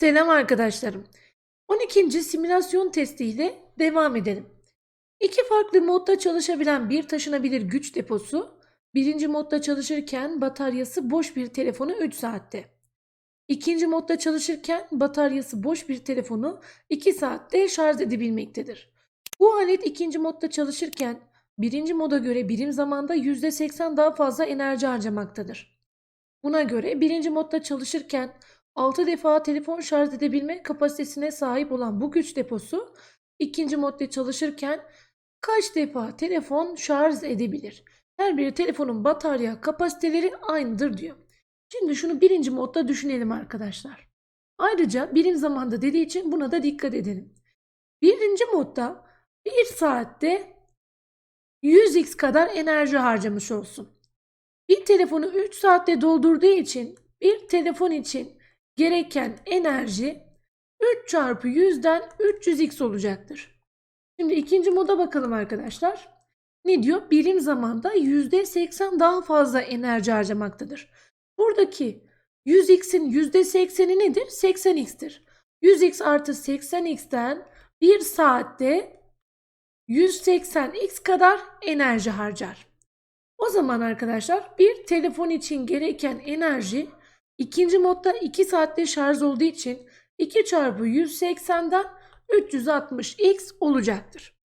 Selam arkadaşlarım. 12. simülasyon testiyle devam edelim. İki farklı modda çalışabilen bir taşınabilir güç deposu, birinci modda çalışırken bataryası boş bir telefonu 3 saatte. İkinci modda çalışırken bataryası boş bir telefonu 2 saatte şarj edebilmektedir. Bu alet ikinci modda çalışırken birinci moda göre birim zamanda %80 daha fazla enerji harcamaktadır. Buna göre birinci modda çalışırken 6 defa telefon şarj edebilme kapasitesine sahip olan bu güç deposu ikinci modda çalışırken kaç defa telefon şarj edebilir? Her bir telefonun batarya kapasiteleri aynıdır diyor. Şimdi şunu birinci modda düşünelim arkadaşlar. Ayrıca birim zamanda dediği için buna da dikkat edelim. Birinci modda 1 saatte 100x kadar enerji harcamış olsun. Bir telefonu 3 saatte doldurduğu için bir telefon için gereken enerji 3 çarpı 100'den 300x olacaktır. Şimdi ikinci moda bakalım arkadaşlar. Ne diyor? Birim zamanda %80 daha fazla enerji harcamaktadır. Buradaki 100x'in %80'i nedir? 80x'tir. 100x artı 80x'ten 1 saatte 180x kadar enerji harcar. O zaman arkadaşlar bir telefon için gereken enerji ikinci modda 2 saatte şarj olduğu için 2 çarpı 180'den 360x olacaktır.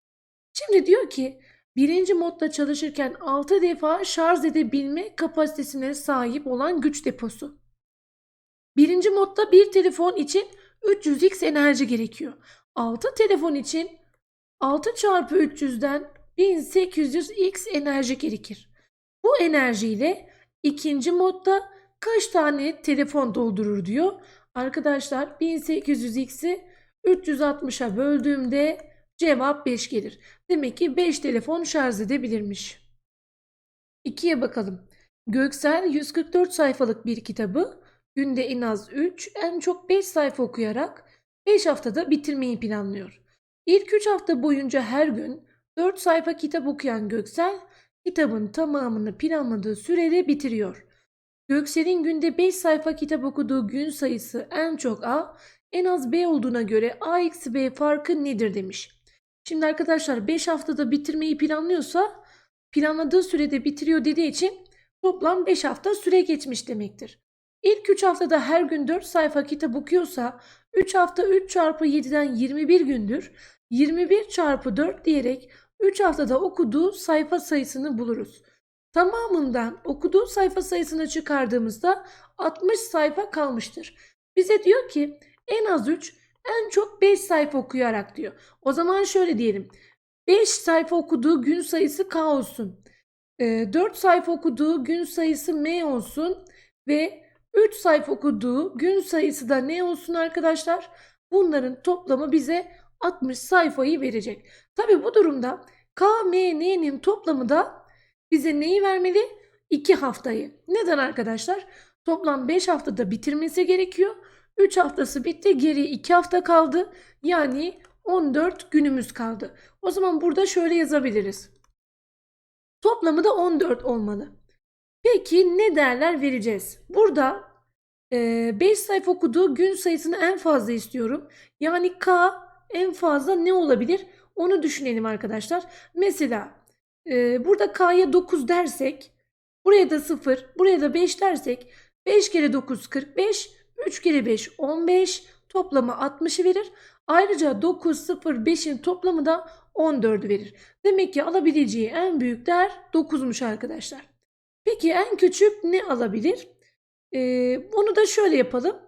Şimdi diyor ki birinci modda çalışırken 6 defa şarj edebilme kapasitesine sahip olan güç deposu. Birinci modda bir telefon için 300x enerji gerekiyor. 6 telefon için 6 çarpı 300'den 1800x enerji gerekir. Bu enerjiyle ikinci modda kaç tane telefon doldurur diyor. Arkadaşlar 1800x'i 360'a böldüğümde cevap 5 gelir. Demek ki 5 telefon şarj edebilirmiş. 2'ye bakalım. Göksel 144 sayfalık bir kitabı günde en az 3, en çok 5 sayfa okuyarak 5 haftada bitirmeyi planlıyor. İlk 3 hafta boyunca her gün 4 sayfa kitap okuyan Göksel kitabın tamamını planladığı sürede bitiriyor. Göksel'in günde 5 sayfa kitap okuduğu gün sayısı en çok A, en az B olduğuna göre A eksi B farkı nedir demiş. Şimdi arkadaşlar 5 haftada bitirmeyi planlıyorsa planladığı sürede bitiriyor dediği için toplam 5 hafta süre geçmiş demektir. İlk 3 haftada her gün 4 sayfa kitap okuyorsa 3 hafta 3 çarpı 7'den 21 gündür. 21 çarpı 4 diyerek 3 haftada okuduğu sayfa sayısını buluruz. Tamamından okuduğu sayfa sayısını çıkardığımızda 60 sayfa kalmıştır. Bize diyor ki en az 3, en çok 5 sayfa okuyarak diyor. O zaman şöyle diyelim. 5 sayfa okuduğu gün sayısı K olsun. 4 sayfa okuduğu gün sayısı M olsun. Ve 3 sayfa okuduğu gün sayısı da ne olsun arkadaşlar? Bunların toplamı bize 60 sayfayı verecek. Tabi bu durumda K, M, N'nin toplamı da bize neyi vermeli? 2 haftayı. Neden arkadaşlar? Toplam 5 haftada bitirmesi gerekiyor. 3 haftası bitti. Geriye 2 hafta kaldı. Yani 14 günümüz kaldı. O zaman burada şöyle yazabiliriz. Toplamı da 14 olmalı. Peki ne değerler vereceğiz? Burada 5 sayfa okuduğu gün sayısını en fazla istiyorum. Yani K en fazla ne olabilir? Onu düşünelim arkadaşlar. Mesela e, burada K'ya 9 dersek buraya da 0 buraya da 5 dersek 5 kere 9 45 3 kere 5 15 toplamı 60'ı verir. Ayrıca 9 0 5'in toplamı da 14 verir. Demek ki alabileceği en büyük değer 9'muş arkadaşlar. Peki en küçük ne alabilir? Ee, bunu da şöyle yapalım.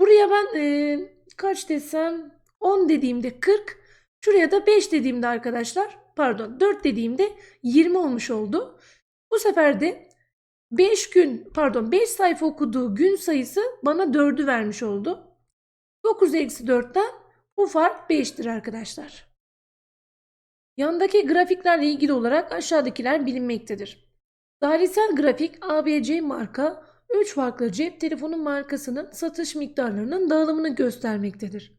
Buraya ben e, kaç desem 10 dediğimde 40. Şuraya da 5 dediğimde arkadaşlar pardon 4 dediğimde 20 olmuş oldu. Bu sefer de 5 gün pardon 5 sayfa okuduğu gün sayısı bana 4'ü vermiş oldu. 9 eksi 4'ten bu fark 5'tir arkadaşlar. Yandaki grafiklerle ilgili olarak aşağıdakiler bilinmektedir. Dairesel grafik ABC marka 3 farklı cep telefonu markasının satış miktarlarının dağılımını göstermektedir.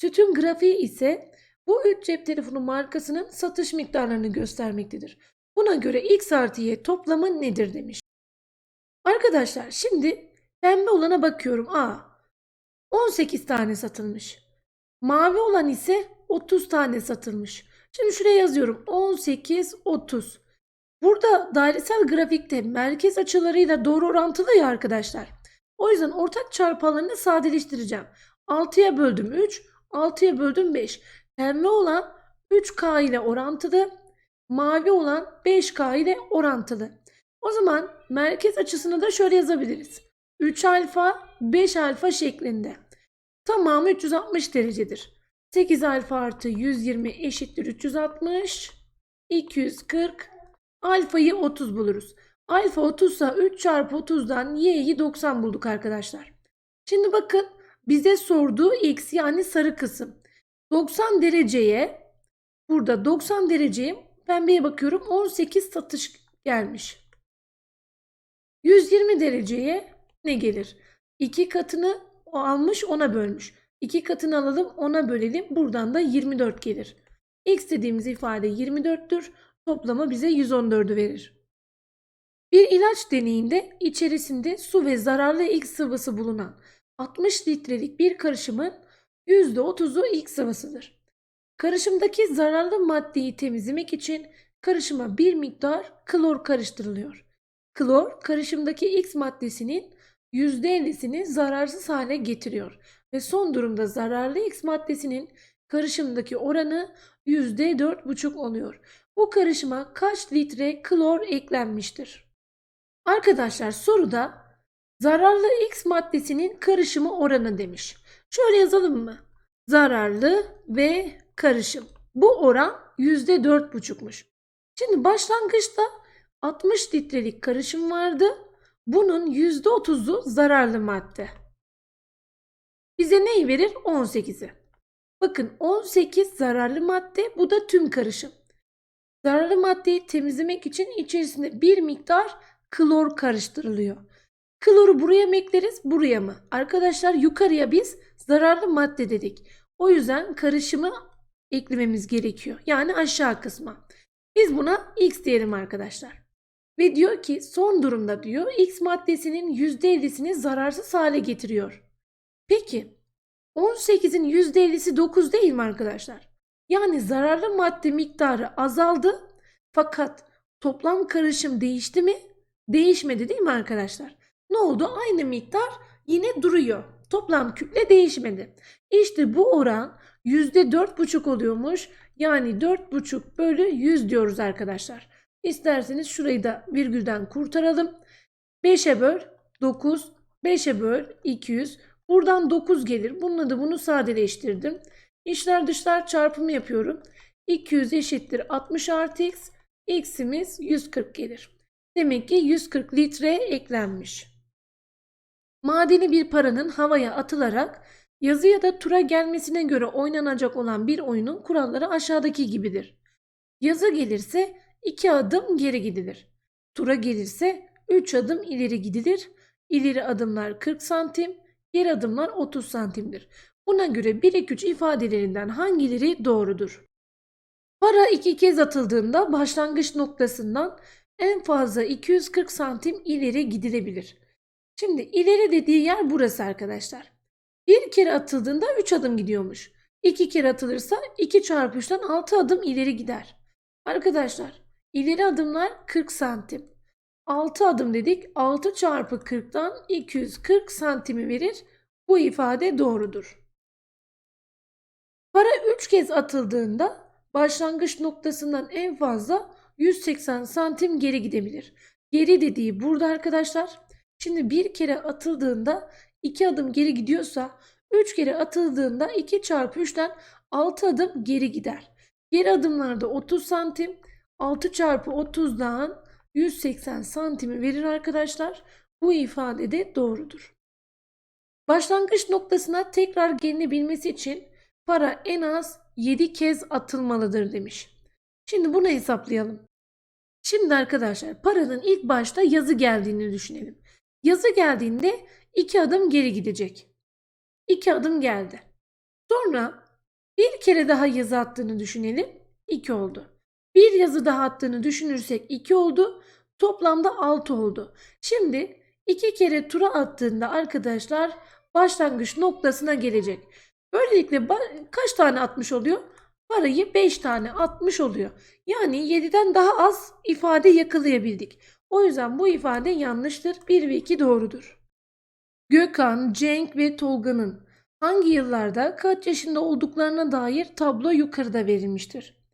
Sütun grafiği ise bu 3 cep telefonu markasının satış miktarlarını göstermektedir. Buna göre X artı Y toplamı nedir demiş. Arkadaşlar şimdi pembe olana bakıyorum. A. 18 tane satılmış. Mavi olan ise 30 tane satılmış. Şimdi şuraya yazıyorum. 18, 30. Burada dairesel grafikte merkez açılarıyla doğru orantılı ya arkadaşlar. O yüzden ortak çarpanlarını sadeleştireceğim. 6'ya böldüm 3, 6'ya böldüm 5. Pembe olan 3K ile orantılı, mavi olan 5K ile orantılı. O zaman merkez açısını da şöyle yazabiliriz. 3 alfa, 5 alfa şeklinde. Tamamı 360 derecedir. 8 alfa artı 120 eşittir 360. 240. Alfayı 30 buluruz. Alfa 30 ise 3 çarpı 30'dan y'yi 90 bulduk arkadaşlar. Şimdi bakın bize sorduğu x yani sarı kısım. 90 dereceye burada 90 dereceye pembeye bakıyorum 18 satış gelmiş. 120 dereceye ne gelir? 2 katını o almış ona bölmüş. 2 katını alalım ona bölelim. Buradan da 24 gelir. X dediğimiz ifade 24'tür. Toplamı bize 114'ü verir. Bir ilaç deneyinde içerisinde su ve zararlı X sıvısı bulunan 60 litrelik bir karışımın %30'u X sıvısıdır. Karışımdaki zararlı maddeyi temizlemek için karışıma bir miktar klor karıştırılıyor. Klor karışımdaki X maddesinin %50'sini zararsız hale getiriyor ve son durumda zararlı X maddesinin karışımdaki oranı %4,5 oluyor. Bu karışıma kaç litre klor eklenmiştir? Arkadaşlar soruda zararlı X maddesinin karışımı oranı demiş. Şöyle yazalım mı? Zararlı ve karışım. Bu oran %4,5'muş. Şimdi başlangıçta 60 litrelik karışım vardı. Bunun %30'u zararlı madde. Bize neyi verir? 18'i. Bakın 18 zararlı madde bu da tüm karışım. Zararlı maddeyi temizlemek için içerisinde bir miktar klor karıştırılıyor. Kloru buraya mı ekleriz buraya mı? Arkadaşlar yukarıya biz zararlı madde dedik. O yüzden karışımı eklememiz gerekiyor. Yani aşağı kısma. Biz buna X diyelim arkadaşlar. Ve diyor ki son durumda diyor X maddesinin %50'sini zararsız hale getiriyor. Peki 18'in %50'si 9 değil mi arkadaşlar? Yani zararlı madde miktarı azaldı fakat toplam karışım değişti mi? Değişmedi değil mi arkadaşlar? Ne oldu? Aynı miktar yine duruyor. Toplam kütle değişmedi. İşte bu oran %4,5 oluyormuş. Yani 4,5 bölü 100 diyoruz arkadaşlar. İsterseniz şurayı da virgülden kurtaralım. 5'e böl 9, 5'e böl 200. Buradan 9 gelir. Bununla da bunu sadeleştirdim. İşler dışlar çarpımı yapıyorum. 200 eşittir 60 artı x. X'imiz 140 gelir. Demek ki 140 litre eklenmiş. Madeni bir paranın havaya atılarak yazı ya da tura gelmesine göre oynanacak olan bir oyunun kuralları aşağıdaki gibidir. Yazı gelirse 2 adım geri gidilir. Tura gelirse 3 adım ileri gidilir. İleri adımlar 40 santim, geri adımlar 30 santimdir. Buna göre 1 2 3 ifadelerinden hangileri doğrudur? Para iki kez atıldığında başlangıç noktasından en fazla 240 santim ileri gidilebilir. Şimdi ileri dediği yer burası arkadaşlar. Bir kere atıldığında 3 adım gidiyormuş. 2 kere atılırsa 2 çarpı 3'ten 6 adım ileri gider. Arkadaşlar ileri adımlar 40 santim. 6 adım dedik. 6 çarpı 40'tan 240 santimi verir. Bu ifade doğrudur. Para 3 kez atıldığında başlangıç noktasından en fazla 180 santim geri gidebilir. Geri dediği burada arkadaşlar. Şimdi bir kere atıldığında 2 adım geri gidiyorsa 3 kere atıldığında 2 çarpı 3'ten 6 adım geri gider. Geri adımlarda 30 santim 6 çarpı 30'dan 180 santimi verir arkadaşlar. Bu ifade de doğrudur. Başlangıç noktasına tekrar gelinebilmesi için para en az 7 kez atılmalıdır demiş. Şimdi bunu hesaplayalım. Şimdi arkadaşlar paranın ilk başta yazı geldiğini düşünelim. Yazı geldiğinde 2 adım geri gidecek. 2 adım geldi. Sonra bir kere daha yazı attığını düşünelim. 2 oldu. Bir yazı daha attığını düşünürsek 2 oldu. Toplamda 6 oldu. Şimdi 2 kere tura attığında arkadaşlar başlangıç noktasına gelecek. Böylelikle kaç tane atmış oluyor? Parayı 5 tane atmış oluyor. Yani 7'den daha az ifade yakalayabildik. O yüzden bu ifade yanlıştır. 1 ve 2 doğrudur. Gökhan, Cenk ve Tolga'nın hangi yıllarda kaç yaşında olduklarına dair tablo yukarıda verilmiştir.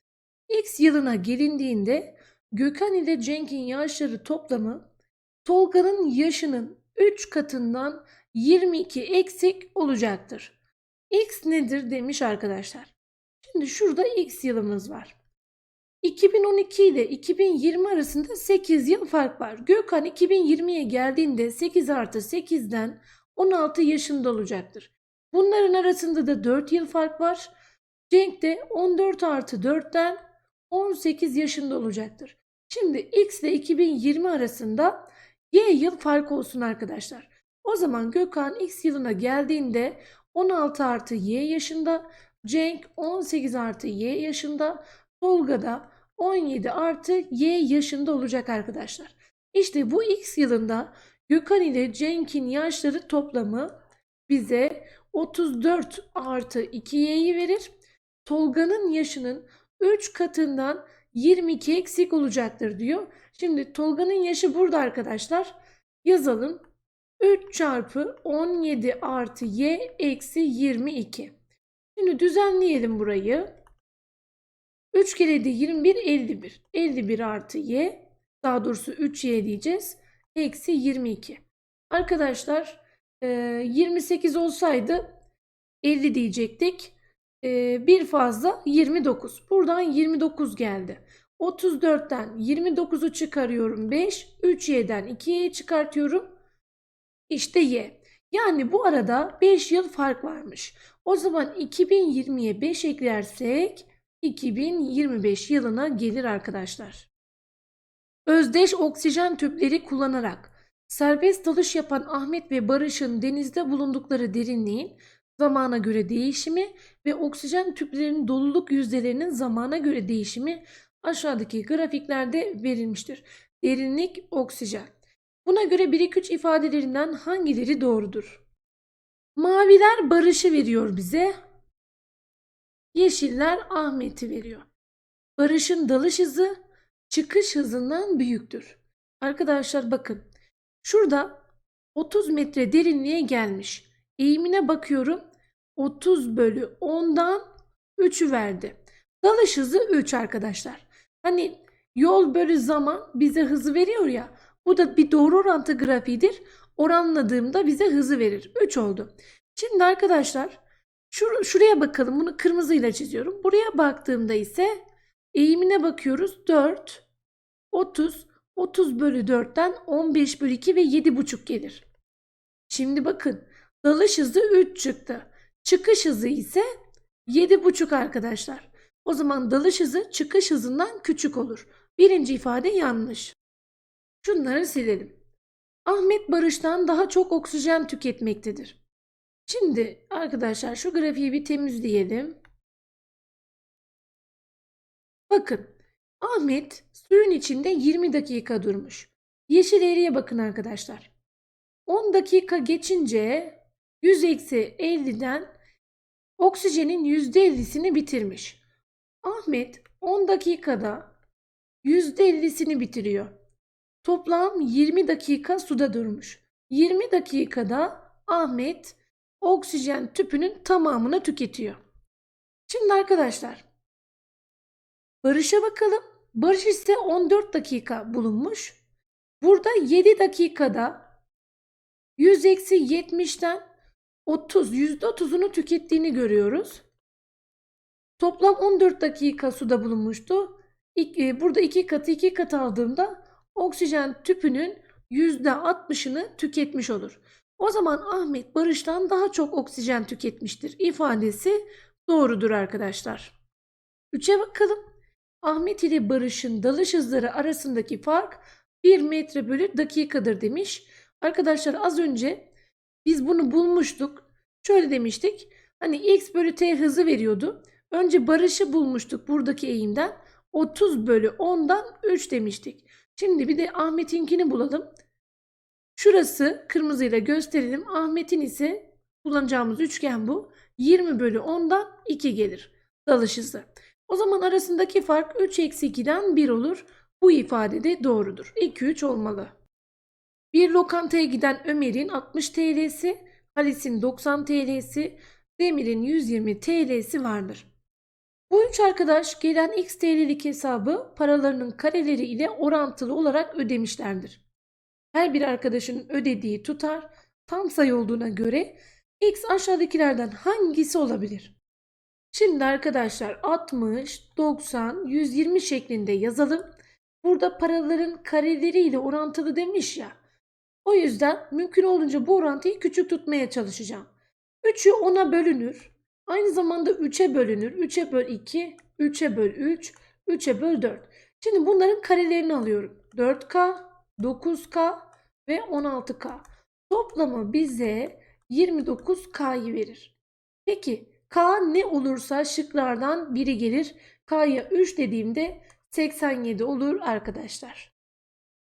X yılına gelindiğinde Gökhan ile Cenk'in yaşları toplamı Tolga'nın yaşının 3 katından 22 eksik olacaktır. X nedir demiş arkadaşlar. Şimdi şurada X yılımız var. 2012 ile 2020 arasında 8 yıl fark var. Gökhan 2020'ye geldiğinde 8 artı 8'den 16 yaşında olacaktır. Bunların arasında da 4 yıl fark var. Cenk de 14 artı 4'ten 18 yaşında olacaktır. Şimdi X ile 2020 arasında Y yıl fark olsun arkadaşlar. O zaman Gökhan X yılına geldiğinde 16 artı Y yaşında, Cenk 18 artı Y yaşında, Tolga da 17 artı Y yaşında olacak arkadaşlar. İşte bu X yılında Gökhan ile Cenk'in yaşları toplamı bize 34 artı 2Y'yi verir. Tolga'nın yaşının 3 katından 22 eksik olacaktır diyor. Şimdi Tolga'nın yaşı burada arkadaşlar. Yazalım. 3 çarpı 17 artı y eksi 22. Şimdi düzenleyelim burayı. 3 kere de 21 51. 51 artı y daha doğrusu 3y diyeceğiz. Eksi 22. Arkadaşlar e, 28 olsaydı 50 diyecektik. E, bir fazla 29. Buradan 29 geldi. 34'ten 29'u çıkarıyorum 5. 3y'den 2y'yi çıkartıyorum. İşte y. Yani bu arada 5 yıl fark varmış. O zaman 2020'ye 5 eklersek 2025 yılına gelir arkadaşlar. Özdeş oksijen tüpleri kullanarak serbest dalış yapan Ahmet ve Barış'ın denizde bulundukları derinliğin zamana göre değişimi ve oksijen tüplerinin doluluk yüzdelerinin zamana göre değişimi aşağıdaki grafiklerde verilmiştir. Derinlik oksijen. Buna göre 1-2-3 ifadelerinden hangileri doğrudur? Maviler Barış'ı veriyor bize. Yeşiller Ahmet'i veriyor. Barış'ın dalış hızı çıkış hızından büyüktür. Arkadaşlar bakın. Şurada 30 metre derinliğe gelmiş. Eğimine bakıyorum. 30 bölü 10'dan 3'ü verdi. Dalış hızı 3 arkadaşlar. Hani yol bölü zaman bize hızı veriyor ya. Bu da bir doğru orantı grafiğidir. Oranladığımda bize hızı verir. 3 oldu. Şimdi arkadaşlar şur şuraya bakalım. Bunu kırmızıyla çiziyorum. Buraya baktığımda ise eğimine bakıyoruz. 4, 30, 30 bölü 4'ten 15 bölü 2 ve 7,5 gelir. Şimdi bakın dalış hızı 3 çıktı. Çıkış hızı ise 7,5 arkadaşlar. O zaman dalış hızı çıkış hızından küçük olur. Birinci ifade yanlış. Şunları silelim. Ahmet Barış'tan daha çok oksijen tüketmektedir. Şimdi arkadaşlar şu grafiği bir temizleyelim. Bakın Ahmet suyun içinde 20 dakika durmuş. Yeşil eğriye bakın arkadaşlar. 10 dakika geçince 100 eksi 50'den oksijenin %50'sini bitirmiş. Ahmet 10 dakikada %50'sini bitiriyor. Toplam 20 dakika suda durmuş. 20 dakikada Ahmet oksijen tüpünün tamamını tüketiyor. Şimdi arkadaşlar Barış'a bakalım. Barış ise 14 dakika bulunmuş. Burada 7 dakikada 100 eksi 70'ten 30, %30'unu tükettiğini görüyoruz. Toplam 14 dakika suda bulunmuştu. İk- Burada 2 katı 2 kat aldığımda oksijen tüpünün %60'ını tüketmiş olur. O zaman Ahmet Barış'tan daha çok oksijen tüketmiştir ifadesi doğrudur arkadaşlar. 3'e bakalım. Ahmet ile Barış'ın dalış hızları arasındaki fark 1 metre bölü dakikadır demiş. Arkadaşlar az önce biz bunu bulmuştuk. Şöyle demiştik. Hani x bölü t hızı veriyordu. Önce Barış'ı bulmuştuk buradaki eğimden. 30 bölü 10'dan 3 demiştik. Şimdi bir de Ahmet'inkini bulalım. Şurası kırmızıyla gösterelim. Ahmet'in ise Kullanacağımız üçgen bu. 20 bölü 10'dan 2 gelir. Dalış hızı. O zaman arasındaki fark 3 eksi 2'den 1 olur. Bu ifade de doğrudur. 2 3 olmalı. Bir lokantaya giden Ömer'in 60 TL'si, Halis'in 90 TL'si, Demir'in 120 TL'si vardır. Bu üç arkadaş gelen x TL'lik hesabı paralarının kareleri ile orantılı olarak ödemişlerdir. Her bir arkadaşın ödediği tutar tam sayı olduğuna göre x aşağıdakilerden hangisi olabilir? Şimdi arkadaşlar 60, 90, 120 şeklinde yazalım. Burada paraların kareleri ile orantılı demiş ya. O yüzden mümkün olunca bu orantıyı küçük tutmaya çalışacağım. 3'ü 10'a bölünür. Aynı zamanda 3'e bölünür. 3'e böl 2, 3'e böl 3, 3'e böl 4. Şimdi bunların karelerini alıyorum. 4K, 9K ve 16K. Toplamı bize 29K'yı verir. Peki K ne olursa şıklardan biri gelir. K'ya 3 dediğimde 87 olur arkadaşlar.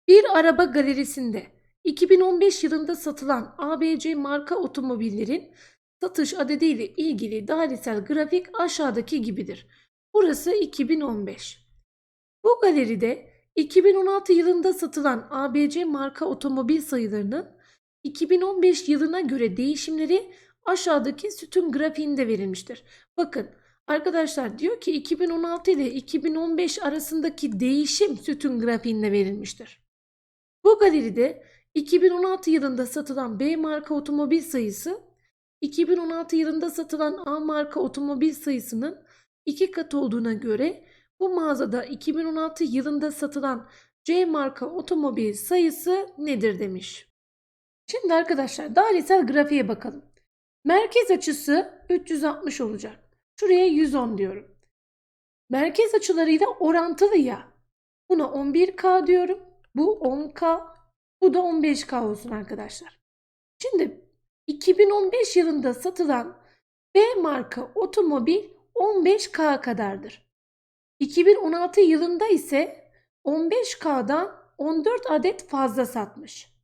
Bir araba galerisinde 2015 yılında satılan ABC marka otomobillerin satış adedi ile ilgili dairesel grafik aşağıdaki gibidir. Burası 2015. Bu galeride 2016 yılında satılan ABC marka otomobil sayılarının 2015 yılına göre değişimleri aşağıdaki sütun grafiğinde verilmiştir. Bakın arkadaşlar diyor ki 2016 ile 2015 arasındaki değişim sütun grafiğinde verilmiştir. Bu galeride 2016 yılında satılan B marka otomobil sayısı 2016 yılında satılan A marka otomobil sayısının iki katı olduğuna göre bu mağazada 2016 yılında satılan C marka otomobil sayısı nedir demiş. Şimdi arkadaşlar dairesel grafiğe bakalım. Merkez açısı 360 olacak. Şuraya 110 diyorum. Merkez açılarıyla orantılı ya. Buna 11K diyorum. Bu 10K. Bu da 15K olsun arkadaşlar. Şimdi 2015 yılında satılan B marka otomobil 15K kadardır. 2016 yılında ise 15K'dan 14 adet fazla satmış.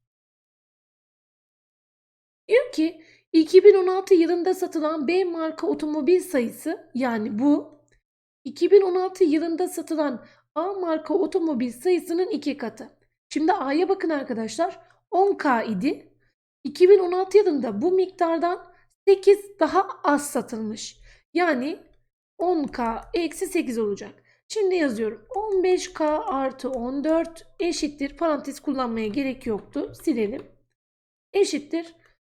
Diyor ki 2016 yılında satılan B marka otomobil sayısı yani bu 2016 yılında satılan A marka otomobil sayısının iki katı. Şimdi A'ya bakın arkadaşlar 10K idi. 2016 yılında bu miktardan 8 daha az satılmış. Yani 10K eksi 8 olacak. Şimdi yazıyorum. 15K artı 14 eşittir. Parantez kullanmaya gerek yoktu. Silelim. Eşittir.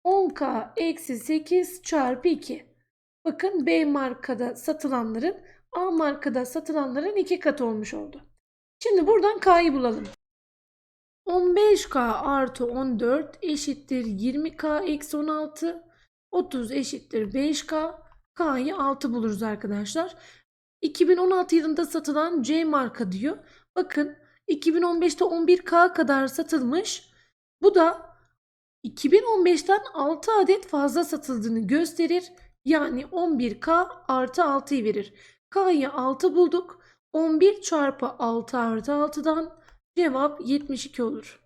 10K eksi 8 çarpı 2. Bakın B markada satılanların A markada satılanların iki katı olmuş oldu. Şimdi buradan K'yı bulalım. 15K artı 14 eşittir 20K eksi 16. 30 eşittir 5K. K'yı 6 buluruz arkadaşlar. 2016 yılında satılan C marka diyor. Bakın 2015'te 11K kadar satılmış. Bu da 2015'ten 6 adet fazla satıldığını gösterir. Yani 11K artı 6'yı verir. K'yı 6 bulduk. 11 çarpı 6 artı 6'dan cevap 72 olur.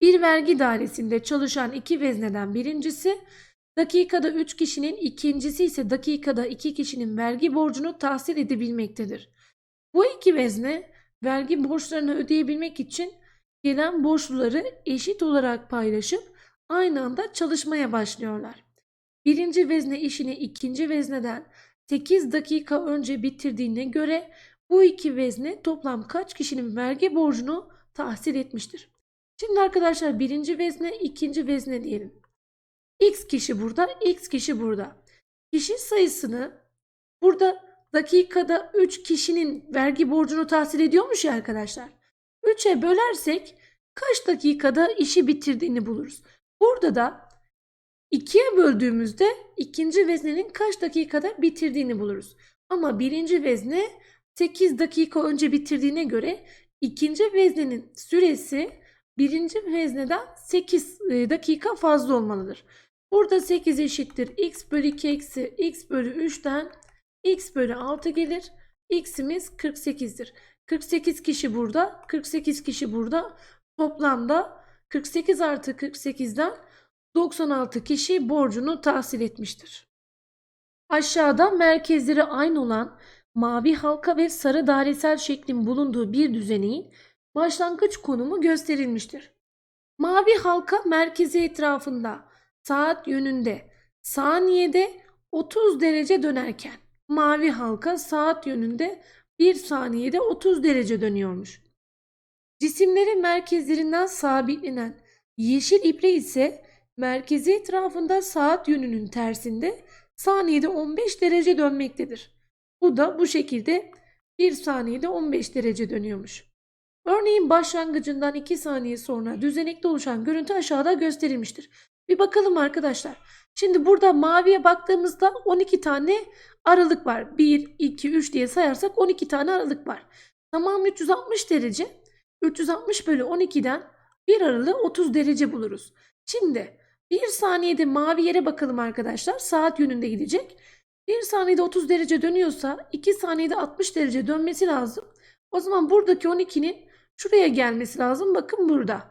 Bir vergi dairesinde çalışan iki vezneden birincisi dakikada 3 kişinin ikincisi ise dakikada 2 kişinin vergi borcunu tahsil edebilmektedir. Bu iki vezne vergi borçlarını ödeyebilmek için gelen borçluları eşit olarak paylaşıp aynı anda çalışmaya başlıyorlar. Birinci vezne işini ikinci vezneden 8 dakika önce bitirdiğine göre bu iki vezne toplam kaç kişinin vergi borcunu tahsil etmiştir? Şimdi arkadaşlar birinci vezne, ikinci vezne diyelim. X kişi burada, X kişi burada. Kişi sayısını burada dakikada 3 kişinin vergi borcunu tahsil ediyormuş ya arkadaşlar. 3'e bölersek kaç dakikada işi bitirdiğini buluruz. Burada da 2'ye böldüğümüzde ikinci veznenin kaç dakikada bitirdiğini buluruz. Ama birinci vezne 8 dakika önce bitirdiğine göre ikinci veznenin süresi birinci vezneden 8 e, dakika fazla olmalıdır. Burada 8 eşittir x bölü 2 eksi x bölü 3'ten x bölü 6 gelir. x'imiz 48'dir. 48 kişi burada, 48 kişi burada. Toplamda 48 artı 48'den 96 kişi borcunu tahsil etmiştir. Aşağıda merkezleri aynı olan mavi halka ve sarı dairesel şeklin bulunduğu bir düzeneğin başlangıç konumu gösterilmiştir. Mavi halka merkezi etrafında saat yönünde saniyede 30 derece dönerken mavi halka saat yönünde 1 saniyede 30 derece dönüyormuş. Cisimlerin merkezlerinden sabitlenen yeşil ibre ise merkezi etrafında saat yönünün tersinde saniyede 15 derece dönmektedir. Bu da bu şekilde 1 saniyede 15 derece dönüyormuş. Örneğin başlangıcından 2 saniye sonra düzenekte oluşan görüntü aşağıda gösterilmiştir. Bir bakalım arkadaşlar. Şimdi burada maviye baktığımızda 12 tane aralık var. 1, 2, 3 diye sayarsak 12 tane aralık var. Tamam 360 derece. 360 bölü 12'den bir aralığı 30 derece buluruz. Şimdi 1 saniyede mavi yere bakalım arkadaşlar. Saat yönünde gidecek. 1 saniyede 30 derece dönüyorsa 2 saniyede 60 derece dönmesi lazım. O zaman buradaki 12'nin şuraya gelmesi lazım. Bakın burada.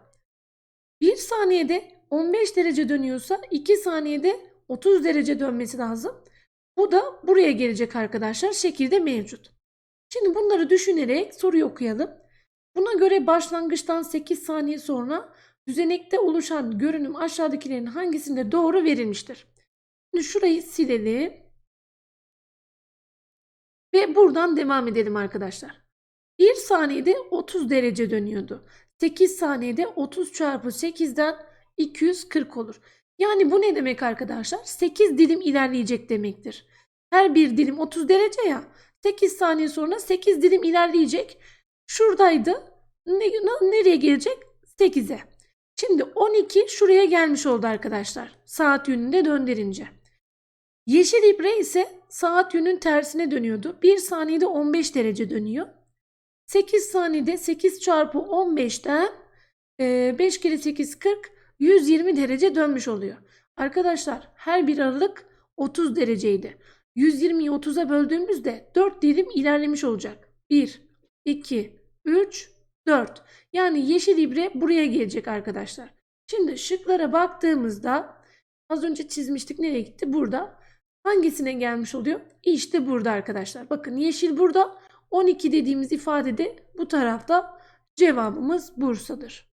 1 saniyede 15 derece dönüyorsa 2 saniyede 30 derece dönmesi lazım. Bu da buraya gelecek arkadaşlar. Şekilde mevcut. Şimdi bunları düşünerek soruyu okuyalım. Buna göre başlangıçtan 8 saniye sonra düzenekte oluşan görünüm aşağıdakilerin hangisinde doğru verilmiştir? Şimdi şurayı silelim. Ve buradan devam edelim arkadaşlar. 1 saniyede 30 derece dönüyordu. 8 saniyede 30 çarpı 8'den 240 olur. Yani bu ne demek arkadaşlar? 8 dilim ilerleyecek demektir. Her bir dilim 30 derece ya. 8 saniye sonra 8 dilim ilerleyecek. Şuradaydı. Ne, nereye gelecek? 8'e. Şimdi 12 şuraya gelmiş oldu arkadaşlar. Saat yönünde döndürünce. Yeşil ibre ise saat yönün tersine dönüyordu. 1 saniyede 15 derece dönüyor. 8 saniyede 8 çarpı 15'ten 5 kere 8 40 120 derece dönmüş oluyor. Arkadaşlar her bir aralık 30 dereceydi. 120'yi 30'a böldüğümüzde 4 dilim ilerlemiş olacak. 1, 2, 3, 4. Yani yeşil ibre buraya gelecek arkadaşlar. Şimdi şıklara baktığımızda az önce çizmiştik nereye gitti? Burada. Hangisine gelmiş oluyor? İşte burada arkadaşlar. Bakın yeşil burada. 12 dediğimiz ifade de bu tarafta cevabımız Bursa'dır.